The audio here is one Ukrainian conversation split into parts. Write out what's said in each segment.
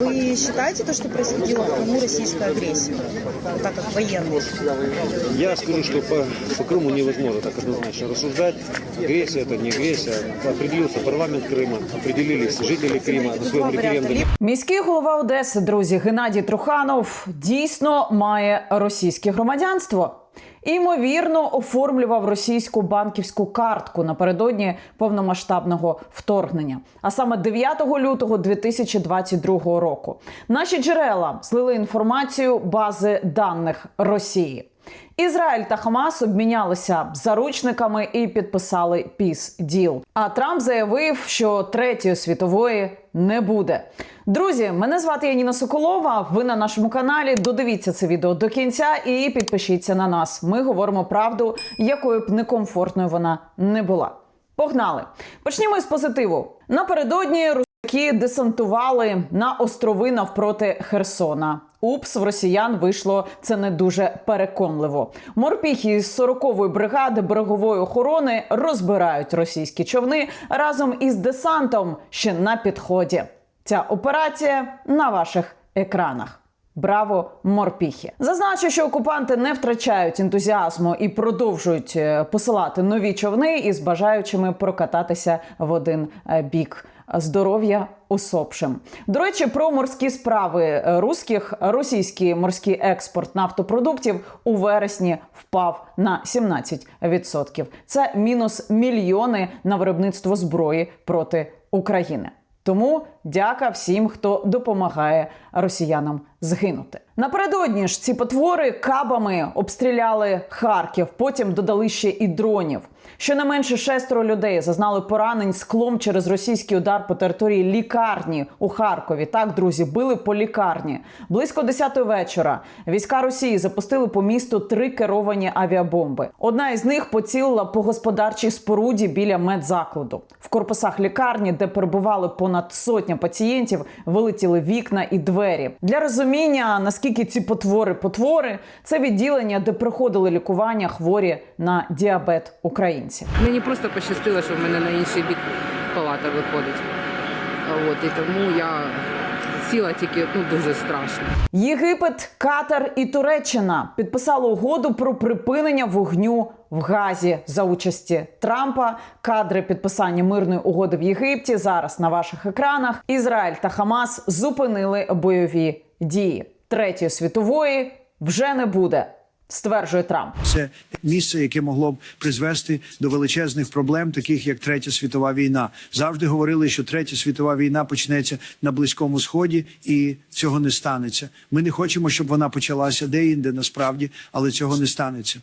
Вы считаете то, что происходило в Крыму российская агрессия? Вот так как военный. Я скажу, что по, по Крыму невозможно так однозначно рассуждать. Агрессия это не агрессия. Определился парламент Крыма, определились жители Крыма на своем референдуме. Міський голова Одеси, друзі, Геннадій Труханов дійсно має російське громадянство. І, Ймовірно, оформлював російську банківську картку напередодні повномасштабного вторгнення, а саме 9 лютого 2022 року. Наші джерела злили інформацію бази даних Росії. Ізраїль та Хамас обмінялися заручниками і підписали піс діл. А Трамп заявив, що третьої світової не буде. Друзі, мене звати Яніна Соколова. Ви на нашому каналі. Додивіться це відео до кінця і підпишіться на нас. Ми говоримо правду, якою б некомфортною вона не була. Погнали! Почнімо із позитиву. Напередодні русаки десантували на острови навпроти Херсона. Упс, в росіян вийшло це не дуже переконливо. Морпіхи з 40-ї бригади берегової охорони розбирають російські човни разом із десантом ще на підході. Ця операція на ваших екранах. Браво, морпіхи! Зазначу, що окупанти не втрачають ентузіазму і продовжують е, посилати нові човни із бажаючими прокататися в один е, бік. Здоров'я усопшим. До речі, про морські справи е, руських російський морський експорт нафтопродуктів у вересні впав на 17%. Це мінус мільйони на виробництво зброї проти України. Тому дяка всім, хто допомагає росіянам згинути. Напередодні ж ці потвори кабами обстріляли Харків. Потім додали ще і дронів. Щонайменше шестеро людей зазнали поранень склом через російський удар по території лікарні у Харкові. Так, друзі, били по лікарні. Близько 10 вечора війська Росії запустили по місту три керовані авіабомби. Одна із них поцілила по господарчій споруді біля медзакладу. В корпусах лікарні, де перебували понад сотня пацієнтів, вилетіли вікна і двері. Для розуміння наскільки ці потвори потвори, це відділення, де проходили лікування хворі на діабет українці. Мені просто пощастило, що в мене на інший бік палата виходить. От, і тому я сіла тільки ну, дуже страшно. Єгипет, Катар і Туреччина підписали угоду про припинення вогню в Газі за участі Трампа. Кадри підписання мирної угоди в Єгипті зараз на ваших екранах. Ізраїль та Хамас зупинили бойові дії. Третьої світової вже не буде, стверджує Трамп. Це місце, яке могло б призвести до величезних проблем, таких як третя світова війна. Завжди говорили, що третя світова війна почнеться на близькому сході, і цього не станеться. Ми не хочемо, щоб вона почалася де-інде насправді, але цього не станеться.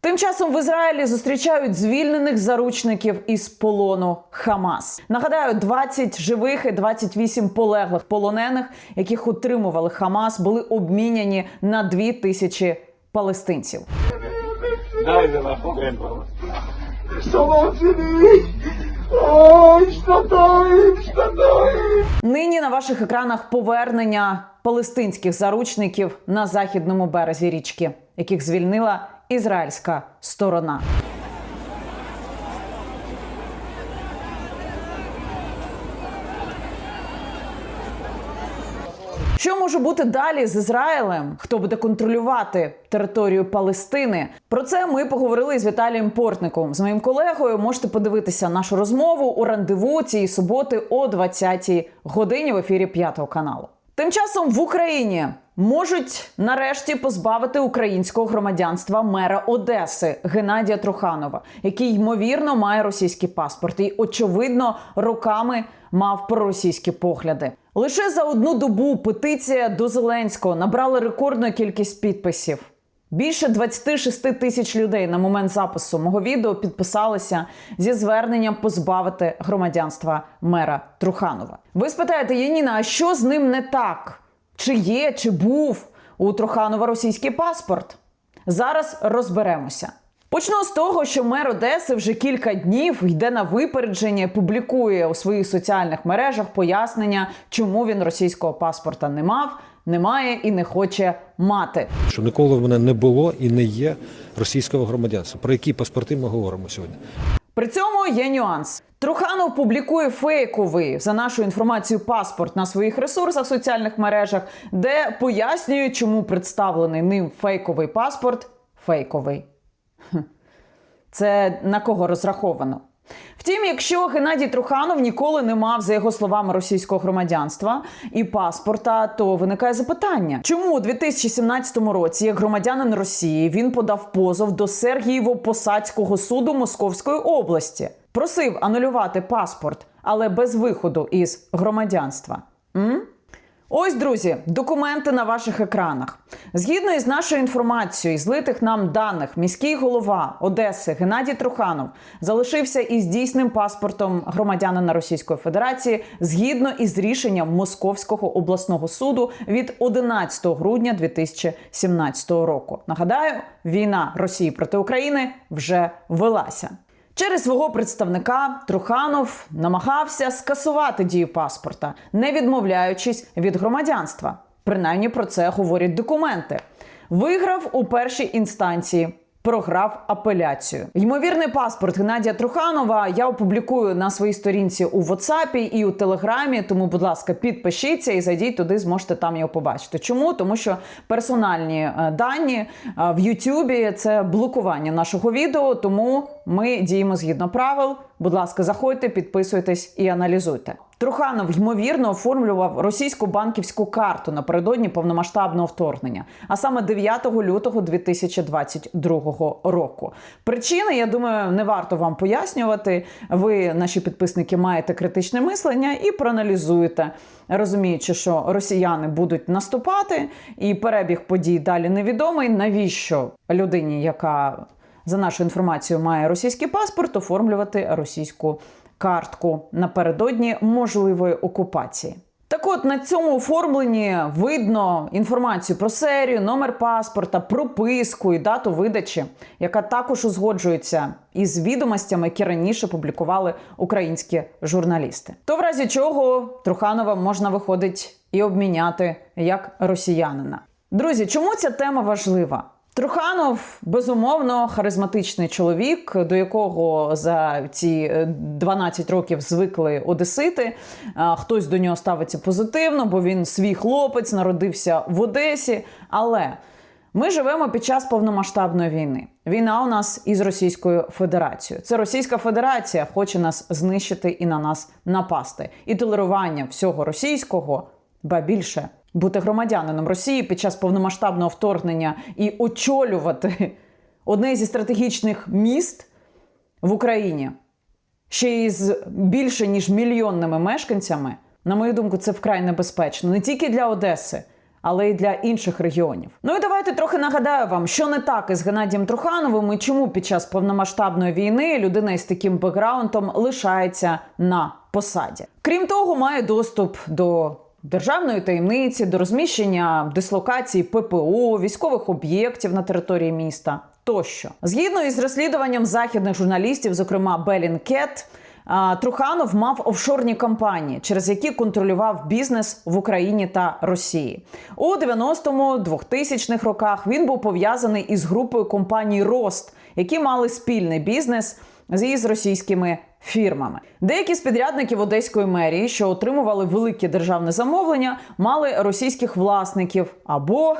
Тим часом в Ізраїлі зустрічають звільнених заручників із полону Хамас. Нагадаю, 20 живих і 28 полеглих полонених, яких утримували Хамас, були обміняні на 2 тисячі палестинців. Нині на ваших екранах повернення палестинських заручників на західному березі річки, яких звільнила ізраїльська сторона. Що може бути далі з Ізраїлем? Хто буде контролювати територію Палестини? Про це ми поговорили з Віталієм Портником, з моїм колегою. Можете подивитися нашу розмову у рандеву цієї суботи о 20-й годині в ефірі П'ятого каналу. Тим часом в Україні можуть нарешті позбавити українського громадянства мера Одеси Геннадія Труханова, який ймовірно має російський паспорт і очевидно роками мав проросійські погляди. Лише за одну добу петиція до Зеленського набрала рекордну кількість підписів. Більше 26 тисяч людей на момент запису мого відео підписалися зі зверненням позбавити громадянства мера Труханова. Ви спитаєте, Яніна, а що з ним не так? Чи є, чи був у Труханова російський паспорт? Зараз розберемося. Почну з того, що мер Одеси вже кілька днів йде на випередження, публікує у своїх соціальних мережах пояснення, чому він російського паспорта не мав, не має і не хоче мати. Що ніколи в мене не було і не є російського громадянства. Про які паспорти ми говоримо сьогодні? При цьому є нюанс. Труханов публікує фейковий за нашою інформацією паспорт на своїх ресурсах соціальних мережах, де пояснює, чому представлений ним фейковий паспорт фейковий. Це на кого розраховано? Втім, якщо Геннадій Труханов ніколи не мав, за його словами, російського громадянства і паспорта, то виникає запитання, чому у 2017 році, як громадянин Росії, він подав позов до Сергієво-Посадського суду Московської області, просив анулювати паспорт, але без виходу із громадянства. М? Ось, друзі, документи на ваших екранах. Згідно із нашою інформацією, злитих нам даних, міський голова Одеси Геннадій Труханов залишився із дійсним паспортом громадянина Російської Федерації згідно із рішенням Московського обласного суду від 11 грудня 2017 року. Нагадаю, війна Росії проти України вже велася. Через свого представника Труханов намагався скасувати дію паспорта, не відмовляючись від громадянства. Принаймні про це говорять документи. Виграв у першій інстанції. Програв апеляцію. Ймовірний паспорт Геннадія Труханова я опублікую на своїй сторінці у WhatsApp і у Телеграмі. Тому, будь ласка, підпишіться і зайдіть туди, зможете там його побачити. Чому? Тому що персональні е, дані е, в Ютубі це блокування нашого відео. Тому ми діємо згідно правил. Будь ласка, заходьте, підписуйтесь і аналізуйте. Труханов ймовірно оформлював російську банківську карту напередодні повномасштабного вторгнення, а саме 9 лютого 2022 року. Причини, я думаю, не варто вам пояснювати. Ви, наші підписники, маєте критичне мислення і проаналізуєте, розуміючи, що росіяни будуть наступати, і перебіг подій далі невідомий. Навіщо людині, яка за нашу інформацію має російський паспорт, оформлювати російську картку напередодні можливої окупації. Так от на цьому оформленні видно інформацію про серію, номер паспорта, прописку і дату видачі, яка також узгоджується із відомостями, які раніше публікували українські журналісти. То в разі чого Труханова можна виходить і обміняти як росіянина. Друзі, чому ця тема важлива? Труханов безумовно харизматичний чоловік, до якого за ці е, 12 років звикли одесити. Хтось до нього ставиться позитивно, бо він свій хлопець, народився в Одесі. Але ми живемо під час повномасштабної війни. Війна у нас із Російською Федерацією. Це Російська Федерація хоче нас знищити і на нас напасти. І толерування всього російського, ба більше бути громадянином Росії під час повномасштабного вторгнення і очолювати одне зі стратегічних міст в Україні ще й з більше ніж мільйонними мешканцями, на мою думку, це вкрай небезпечно не тільки для Одеси. Але й для інших регіонів. Ну і давайте трохи нагадаю вам, що не так із Геннадієм Трухановим і чому під час повномасштабної війни людина із таким бекграундом лишається на посаді. Крім того, має доступ до державної таємниці, до розміщення дислокації ППО, військових об'єктів на території міста тощо. Згідно із розслідуванням західних журналістів, зокрема Белінкет. Труханов мав офшорні компанії, через які контролював бізнес в Україні та Росії. У 90-му 2000-х роках він був пов'язаний із групою компаній Рост, які мали спільний бізнес з російськими фірмами. Деякі з підрядників одеської мерії, що отримували велике державне замовлення, мали російських власників або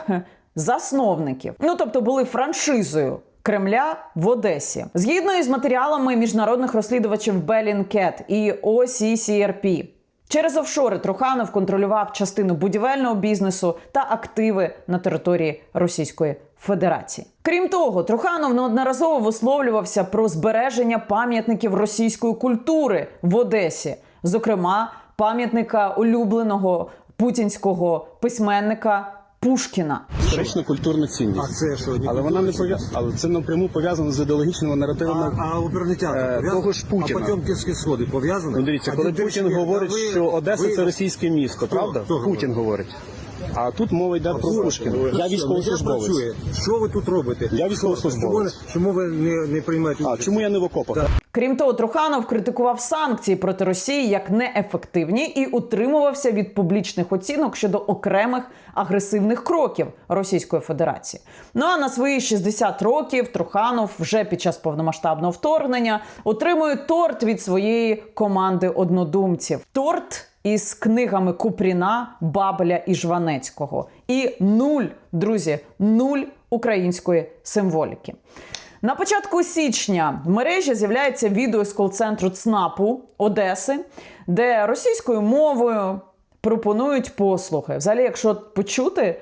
засновників. Ну тобто були франшизою. Кремля в Одесі згідно із матеріалами міжнародних розслідувачів Bellingcat і OCCRP. Через офшори Труханов контролював частину будівельного бізнесу та активи на території Російської Федерації. Крім того, Труханов неодноразово висловлювався про збереження пам'ятників російської культури в Одесі, зокрема пам'ятника улюбленого путінського письменника Пушкіна. історично культурну цінність. А це що, але вона не пов'я... але це напряму пов'язано з ідеологічними наративами. А, а оперний театр Е, того ж Путіна. А Потьомкінські сходи пов'язані? Ну, дивіться, А коли Путін говорить, ви- що Одеса ви- це російське місто, Хто- правда? хто? Путін говорить. А тут мова йде про? Пушкіна. Що? Я Де військовослужбовець. Що ви тут робите? Я військовослужбовець. Чому, чому ви не, не приймаєте А чому я не в окопах? Крім того, Труханов критикував санкції проти Росії як неефективні і утримувався від публічних оцінок щодо окремих агресивних кроків Російської Федерації. Ну а на свої 60 років Труханов вже під час повномасштабного вторгнення отримує торт від своєї команди однодумців. Торт із книгами Купріна, Бабеля і Жванецького. І нуль, друзі, нуль української символіки. На початку січня в мережі з'являється відео з кол-центру ЦНАПу Одеси, де російською мовою пропонують послуги. Взагалі, якщо почути,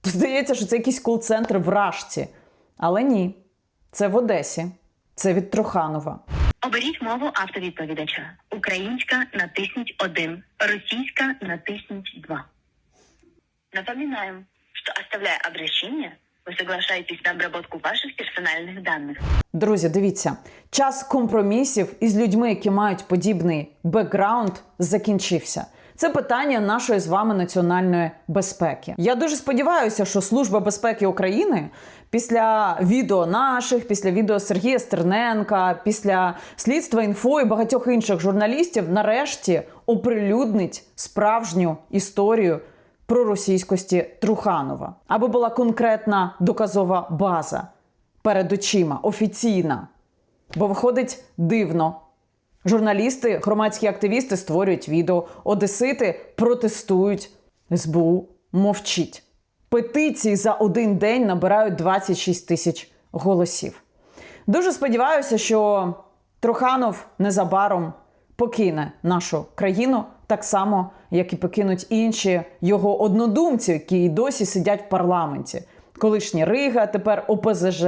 то здається, що це якийсь кол-центр в Рашці. Але ні, це в Одесі, це від Труханова. Оберіть мову автовідповідача. Українська натисніть 1, російська натисніть 2. Напоминаем, что оставляя обращение, вы соглашаетесь на обработку ваших персональных данных. Друзі, дивіться, час компромісів із людьми, які мають подібний бекграунд, закінчився. Це питання нашої з вами національної безпеки. Я дуже сподіваюся, що Служба безпеки України після відео наших, після відео Сергія Стерненка, після слідства інфо і багатьох інших журналістів нарешті оприлюднить справжню історію про російськості Труханова, аби була конкретна доказова база перед очима, офіційна. Бо виходить дивно. Журналісти, громадські активісти створюють відео, одесити протестують. СБУ мовчить. Петиції за один день набирають 26 тисяч голосів. Дуже сподіваюся, що Труханов незабаром покине нашу країну так само, як і покинуть інші його однодумці, які й досі сидять в парламенті. Колишні Рига, тепер ОПЗЖ,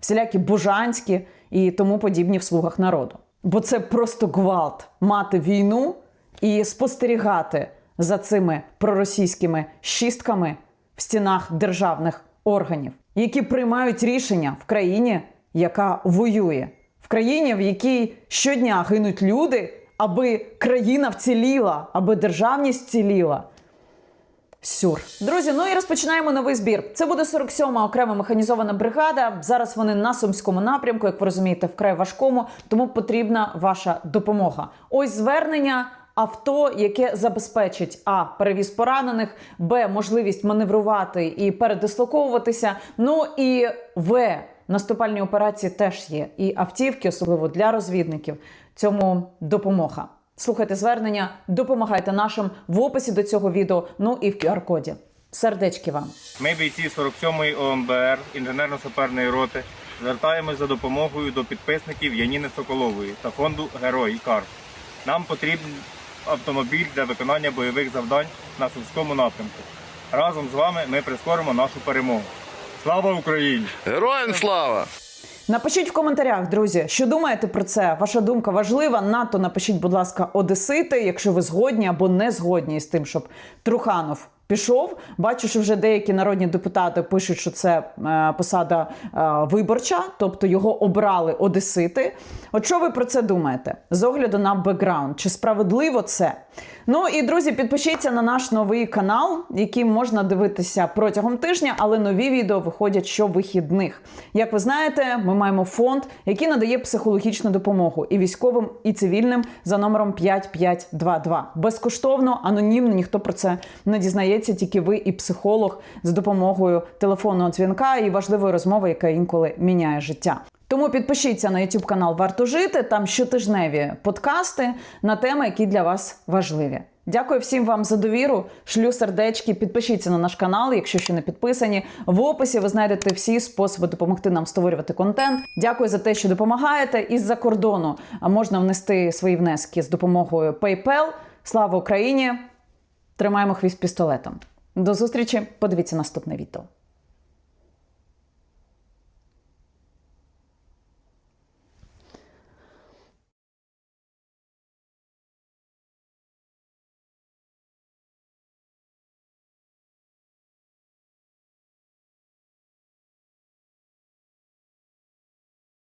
всілякі Бужанські і тому подібні в слугах народу. Бо це просто гвалт мати війну і спостерігати за цими проросійськими шістками в стінах державних органів, які приймають рішення в країні, яка воює, в країні, в якій щодня гинуть люди, аби країна вціліла, аби державність вціліла. Сюр. Друзі, ну і розпочинаємо новий збір. Це буде 47-ма окрема механізована бригада. Зараз вони на сумському напрямку, як ви розумієте, вкрай важкому, тому потрібна ваша допомога. Ось звернення. Авто, яке забезпечить а перевіз поранених, б можливість маневрувати і передислоковуватися. Ну і в наступальні операції теж є. І автівки, особливо для розвідників, цьому допомога. Слухайте звернення, допомагайте нашим в описі до цього відео, ну і в QR-коді. Сердечки вам. Ми, бійці 47-ї ОМБР інженерно-саперної роти, звертаємось за допомогою до підписників Яніни Соколової та фонду Герой Кар. Нам потрібен автомобіль для виконання бойових завдань на Сумському напрямку. Разом з вами ми прискоримо нашу перемогу. Слава Україні! Героям слава! Напишіть в коментарях, друзі, що думаєте про це. Ваша думка важлива. Надто напишіть, будь ласка, Одесити, якщо ви згодні або не згодні з тим, щоб Труханов пішов. Бачу, що вже деякі народні депутати пишуть, що це е, посада е, виборча, тобто його обрали Одесити. От що ви про це думаєте? З огляду на бекграунд, чи справедливо це? Ну і друзі, підпишіться на наш новий канал, який можна дивитися протягом тижня, але нові відео виходять щовихідних. Як ви знаєте, ми маємо фонд, який надає психологічну допомогу і військовим, і цивільним за номером 5522. Безкоштовно, анонімно, ніхто про це не дізнається, тільки ви і психолог з допомогою телефонного дзвінка і важливої розмови, яка інколи міняє життя. Тому підпишіться на YouTube канал Варто жити. Там щотижневі подкасти на теми, які для вас важливі. Дякую всім вам за довіру. Шлю сердечки. Підпишіться на наш канал, якщо ще не підписані. В описі ви знайдете всі способи допомогти нам створювати контент. Дякую за те, що допомагаєте. Із-за кордону можна внести свої внески з допомогою PayPal. Слава Україні! Тримаємо хвіст пістолетом. До зустрічі. Подивіться наступне відео.